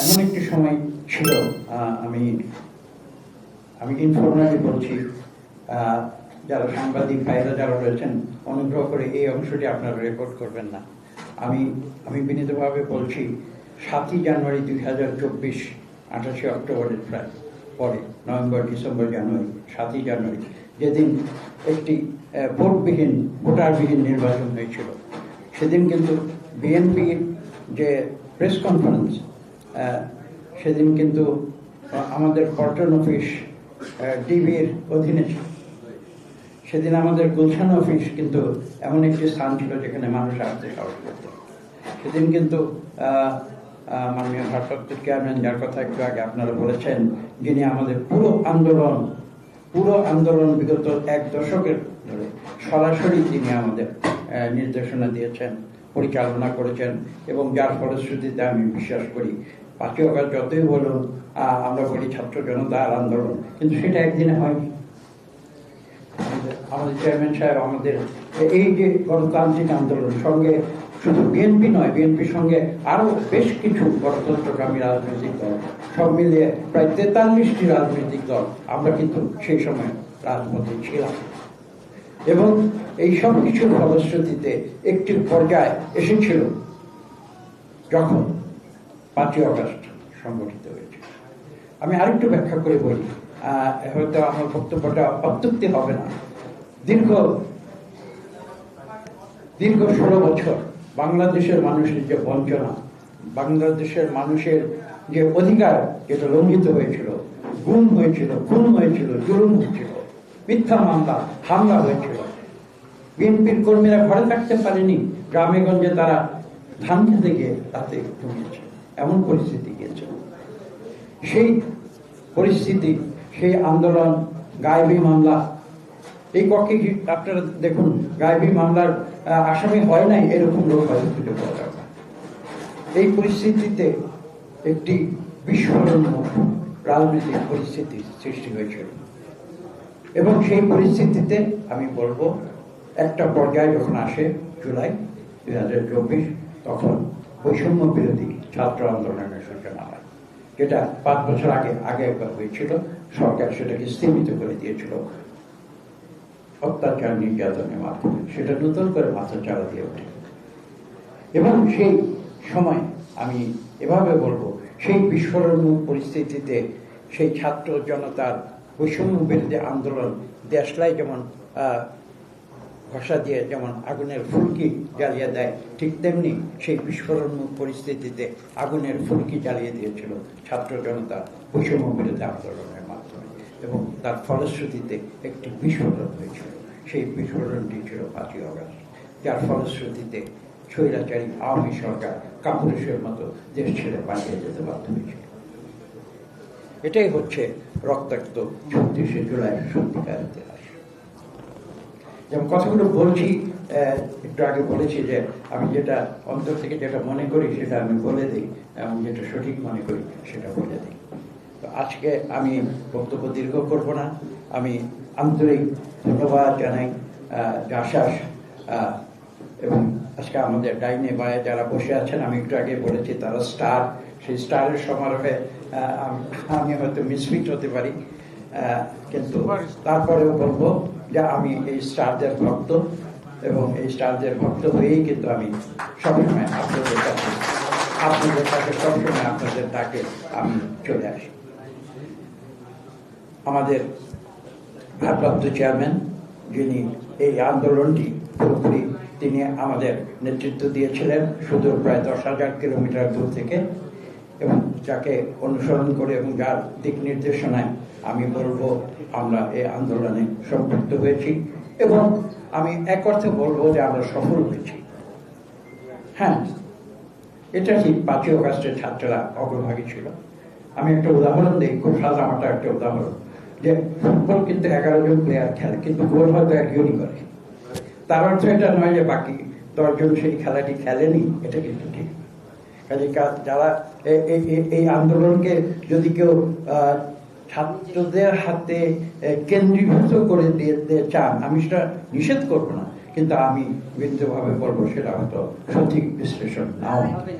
এমন একটি সময় ছিল আমি আমি ইনফর্মালি বলছি যারা সাংবাদিক ভাইরা যারা রয়েছেন, অনুগ্রহ করে এই অংশটি আপনারা রেকর্ড করবেন না। আমি আমি বিনীতভাবে বলছি, সাতই জানুয়ারি দুই হাজার চব্বিশ, আঠাশে অক্টোবরের প্রায় পরে, নভেম্বর, ডিসেম্বর, জানুয়ারি, সাতই জানুয়ারি, যেদিন একটি ভোটবিহীন, ভোটারবিহীন নির্বাচন হয়েছিল। সেদিন কিন্তু বিএনপির যে প্রেস কনফারেন্স সেদিন কিন্তু আমাদের পল্টন অফিস ডিবির অধীনে সেদিন আমাদের গুলশান অফিস কিন্তু এমন একটি স্থান ছিল যেখানে মানুষ আসতে সাহস করত। সেদিন কিন্তু মাননীয় ভারপ্রাপ্ত চেয়ারম্যান যার কথা একটু আগে আপনারা বলেছেন, যিনি আমাদের পুরো আন্দোলন পুরো আন্দোলন বিগত এক দশকের ধরে সরাসরি তিনি আমাদের নির্দেশনা দিয়েছেন। পরিচালনা করেছেন এবং যার ফলশ্রুতিতে আমি বিশ্বাস করি। পাঁচই অগাস্ট যতই বলুন আমরা বলি ছাত্র জনতার আন্দোলন, কিন্তু সেটা একদিনে হয়নি। আমাদের- চেয়ারম্যান সাহেব, আমাদের এই যে গণতান্ত্রিক আন্দোলন সঙ্গে শুধু বিএনপি নয়, বিএনপির সঙ্গে আরও বেশ কিছু গণতন্ত্রকামী রাজনৈতিক দল, সব মিলিয়ে প্রায় তেতাল্লিশটি রাজনৈতিক দল আমরা কিন্তু সেই সময় রাজপথে ছিলাম। এবং এই সব কিছুর ফলশ্রুতিতে একটি পর্যায়ে এসেছিল যখন পাঁচই অগস্ট সংগঠিত হয়েছে। আমি আরেকটু ব্যাখ্যা করে বলি হয়তো আমার বক্তব্যটা অত্যুক্তি হবে না। দীর্ঘ দীর্ঘ ষোলো বছর বাংলাদেশের মানুষের যে বঞ্চনা, বাংলাদেশের মানুষের যে অধিকার যেটা লঙ্ঘিত হয়েছিল, গুম হয়েছিল, খুন হয়েছিল, জুলুম হয়েছিল মিথ্যা মামলা, হামলা হয়েছিল। বিএনপির কর্মীরা ঘরে থাকতে পারেনি। গ্রামে গঞ্জে তারা ধান খেতে গিয়ে তাতে ঢুকেছে এমন পরিস্থিতি গিয়েছে। সেই পরিস্থিতি, সেই আন্দোলন, গায়েবী মামলা, এই পক্ষে কি আপনারা দেখুন, গায়েবী মামলার আসামি হয় নাই, এরকম লোক খুঁজে পাওয়া যাবে। এই পরিস্থিতিতে একটি বিস্ফোরণ, রাজনৈতিক পরিস্থিতির সৃষ্টি হয়েছিল। এবং সেই পরিস্থিতিতে আমি বলব, একটা পর্যায়ে যখন আসে জুলাই দুই হাজার চব্বিশ, তখন বৈষম্য বিরোধী ছাত্র আন্দোলনের সূচনা হয়, যেটা পাঁচ বছর আগে আগে একবার হয়েছিল। সরকার সেটাকে স্থিমিত করে দিয়েছিল। অত্যাচার নির্যাতনের মাধ্যমে সেটা নতুন করে মাথা চাড়া দিয়ে ওঠে। এবং সেই সময় আমি এভাবে বলব, সেই বিস্ফোরণমুখ পরিস্থিতিতে সেই ছাত্র জনতার বৈষম্য বিরোধী আন্দোলন, দেশলাই যেমন ঘষা দিয়ে যেমন আগুনের ফুলকি জ্বালিয়ে দেয়, ঠিক তেমনি সেই বিস্ফোরণ পরিস্থিতিতে আগুনের ফুলকি জ্বালিয়ে দিয়েছিল ছাত্র জনতা বৈষম্য বিরোধী আন্দোলনের মাধ্যমে এবং তার ফলশ্রুতিতে একটি বিস্ফোরণ হয়েছিল। সেই বিস্ফোরণটি ছিল পাঁচই অগাস্ট, যার ফলশ্রুতিতে স্বৈরাচারী আওয়ামী সরকার কাপুরুষের মতো দেশ ছেড়ে পালিয়ে যেতে বাধ্য হয়েছিল। এটাই হচ্ছে রক্তাক্ত ছত্রিশে জুলাই সত্যিকার ইতিহাস যেমন কথাগুলো বলছি একটু আগে বলেছি যে আমি যেটা অন্তর থেকে যেটা মনে করি সেটা আমি বলে দিই এবং যেটা সঠিক মনে করি সেটা বলে দিই। তো আজকে আমি বক্তব্য দীর্ঘ করব না। আমি আন্তরিক ধন্যবাদ জানাই আহ, এবং আজকে আমাদের ডাইনে বায়ে যারা বসে আছেন, আমি একটু আগে বলেছি তারা স্টার। সেই স্টারের সমারোহে আমি হয়তো মিসফিট হতে পারি কিন্তু তারপরেও বলব যে আমি এই স্টারদের ভক্ত এবং এই স্টারদের ভক্ত হয়েই কিন্তু আমি সবসময় আপনাদের কাছে আপনাদের কাছে সবসময় আপনাদের ডাকে আমি চলে আসি। আমাদের ভারপ্রাপ্ত চেয়ারম্যান যিনি এই আন্দোলনটি পুরোপুরি তিনি আমাদের নেতৃত্ব দিয়েছিলেন সুদূর প্রায় দশ হাজার কিলোমিটার দূর থেকে। এবং যাকে অনুসরণ করে এবং যার দিক নির্দেশনায় আমি বলব, আমরা এই আন্দোলনে সম্পৃক্ত হয়েছি। এবং আমি এক অর্থে বলব যে আমরা সফল হয়েছি। হ্যাঁ এটা ঠিক পাঁচই অগাস্টের ছাত্ররা অগ্রভাগী ছিল? আমি একটা উদাহরণ দিই, খুব সাধারণত একটা উদাহরণ, যে ফুটবল কিন্তু এগারো জন প্লেয়ার খেলে, কিন্তু গোল হয়তো একজনই করে। তার অর্থ এটা নয় যে বাকি দশজন সেই খেলাটি খেলেনি, এটা কিন্তু ঠিক কাজে কাজ যারা এই আন্দোলনকে যদি কেউ ছাত্রদের হাতে কেন্দ্রীভূত করে দিতে চান, আমি সেটা নিষেধ করব না, কিন্তু আমি বিন্দুভাবে বলব সেটা হয়তো সঠিক বিশ্লেষণ নাও পারে।